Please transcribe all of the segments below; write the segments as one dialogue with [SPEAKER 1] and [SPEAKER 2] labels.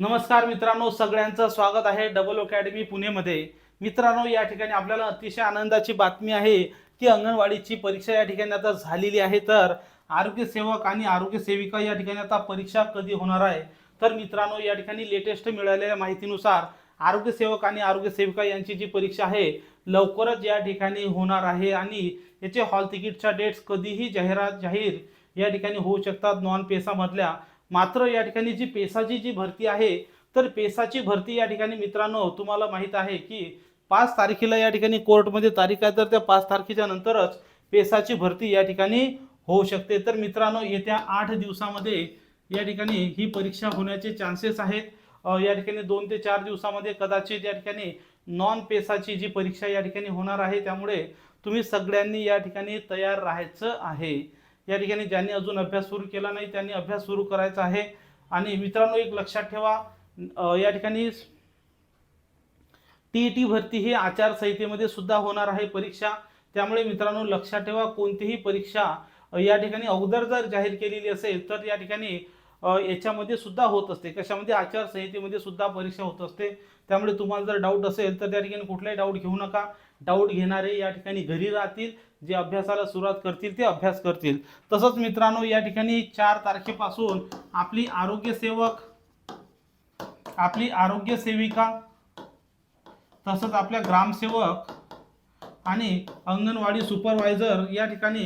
[SPEAKER 1] नमस्कार मित्रांनो सगळ्यांचं स्वागत आहे डबल अकॅडमी पुणेमध्ये. मित्रांनो या ठिकाणी आपल्याला अतिशय आनंदाची बातमी आहे की अंगणवाडीची परीक्षा या ठिकाणी आता झालेली आहे. तर आरोग्य सेवक आणि आरोग्य सेविका या ठिकाणी आता परीक्षा कधी होणार आहे? तर मित्रांनो या ठिकाणी लेटेस्ट मिळालेल्या माहितीनुसार आरोग्य सेवक आणि आरोग्य सेविका यांची जी परीक्षा आहे लवकरच या ठिकाणी होणार आहे आणि याचे हॉल तिकीटच्या डेट्स कधीही जाहिरात जाहीर या ठिकाणी होऊ शकतात. नॉन पेसामधल्या मात्र या ठिकाणी जी पेसाची जी भरती आहे तर पेसाची भरती या ठिकाणी मित्रांनो तुम्हाला माहीत आहे की पाच तारखेला या ठिकाणी कोर्टमध्ये तारीख आहे तर त्या पाच तारखेच्या नंतरच पेसाची भरती या ठिकाणी होऊ शकते. तर मित्रांनो येत्या आठ दिवसामध्ये या ठिकाणी ही परीक्षा होण्याचे चान्सेस आहेत. या ठिकाणी दोन ते चार दिवसामध्ये कदाचित या ठिकाणी नॉन पेसाची जी परीक्षा या ठिकाणी होणार आहे त्यामुळे तुम्ही सगळ्यांनी या ठिकाणी तयार राहायचं आहे. या ठिकाणी ज्यांनी अजून अभ्यास सुरू केला नाही त्यांनी अभ्यास सुरू करायचा आहे. आणि मित्रांनो एक लक्षात ठेवा या ठिकाणी टी ई टी भरती ही आचारसंहितेमध्ये सुद्धा होणार आहे परीक्षा. त्यामुळे मित्रांनो लक्षात ठेवा कोणतीही परीक्षा या ठिकाणी अगोदर जर जाहीर केलेली असेल तर या ठिकाणी याच्यामध्ये सुद्धा होत असते. कशामध्ये? आचारसंहितेमध्ये सुद्धा परीक्षा होत असते. त्यामुळे तुम्हाला जर डाऊट असेल तर त्या ठिकाणी कुठलाही डाऊट घेऊ नका. डाऊट घेणारे या ठिकाणी घरी राहतील. जे अभ्यासाला सुरुवात करतील ते अभ्यास करतील. तसंच मित्रांनो या ठिकाणी चार तारखेपासून आपली आरोग्यसेवक आपली आरोग्य सेविका तसंच आपल्या ग्रामसेवक आणि अंगणवाडी सुपरवायझर या ठिकाणी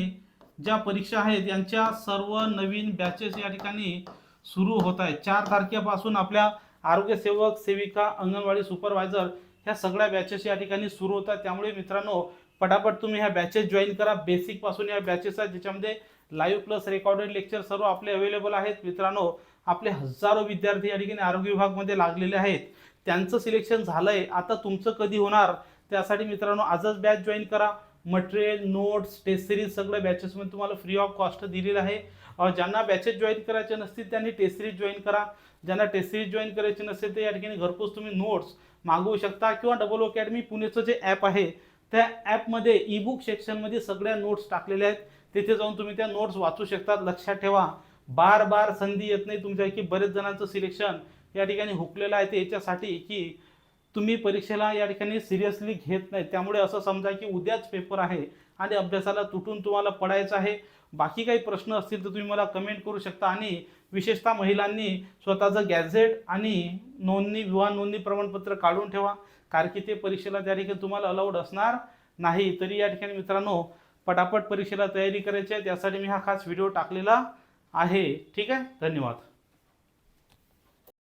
[SPEAKER 1] ज्या परीक्षा आहेत यांच्या सर्व नवीन बॅचेस या ठिकाणी सुरू होत आहे. चार तारखेपासून आपल्या आरोग्य सेवक सेविका अंगणवाडी सुपरवायझर ह्या सगळ्या बॅचेस या ठिकाणी सुरू होतात त्यामुळे मित्रांनो पटापट तुम्ही ह्या बॅचेस जॉईन करा. बेसिकपासून या बॅचेस आहेत ज्याच्यामध्ये लाईव्ह प्लस रेकॉर्डेड लेक्चर सर्व आपले अवेलेबल आहेत. मित्रांनो आपले हजारो विद्यार्थी या ठिकाणी आरोग्य विभागमध्ये लागलेले आहेत. त्यांचं सिलेक्शन झालं आहे आता तुमचं कधी होणार? त्यासाठी मित्रांनो आजच बॅच जॉईन करा. मटेरियल नोट्स टेस्ट सिरीज सगळ्या बॅचेसमध्ये तुम्हाला फ्री ऑफ कॉस्ट दिलेलं आहे. ज्यांना बॅचेस जॉईन करायचे नसतील त्यांनी टेस्ट सिरीज जॉईन करा. ज्यांना टेस्ट सिरीज जॉईन करायची नसेल तर या ठिकाणी घरपोच तुम्ही नोट्स मागवू शकता किंवा डबल अकॅडमी पुणेचं जे ॲप आहे त्या ॲपमध्ये ई बुक सेक्शनमध्ये सगळ्या नोट्स टाकलेल्या आहेत. तिथे जाऊन तुम्ही त्या नोट्स वाचू शकतात. लक्षात ठेवा बार बार संधी येत नाही तुमच्या की बरेच जणांचं सिलेक्शन या ठिकाणी हुकलेलं आहे. ते याच्यासाठी की तुम्ही परीक्षेला या ठिकाणी सिरियसली घेत नाही. त्यामुळे असं समजा की उद्याच पेपर आहे आणि अभ्यासाला तुटून तुम्हाला पडायचं आहे. बाकी काही प्रश्न असतील तर तुम्ही मला कमेंट करू शकता. आणि विशेषतः महिलांनी स्वतःचं गॅझेट आणि नोंदणी विवाह नोंदणी प्रमाणपत्र काढून ठेवा. कारण की ते परीक्षेला त्या ठिकाणी तुम्हाला अलाउड असणार नाही. तरी या ठिकाणी मित्रांनो पटापट परीक्षेला तयारी करायची आहे. त्यासाठी मी हा खास व्हिडिओ टाकलेला आहे. ठीक आहे? धन्यवाद.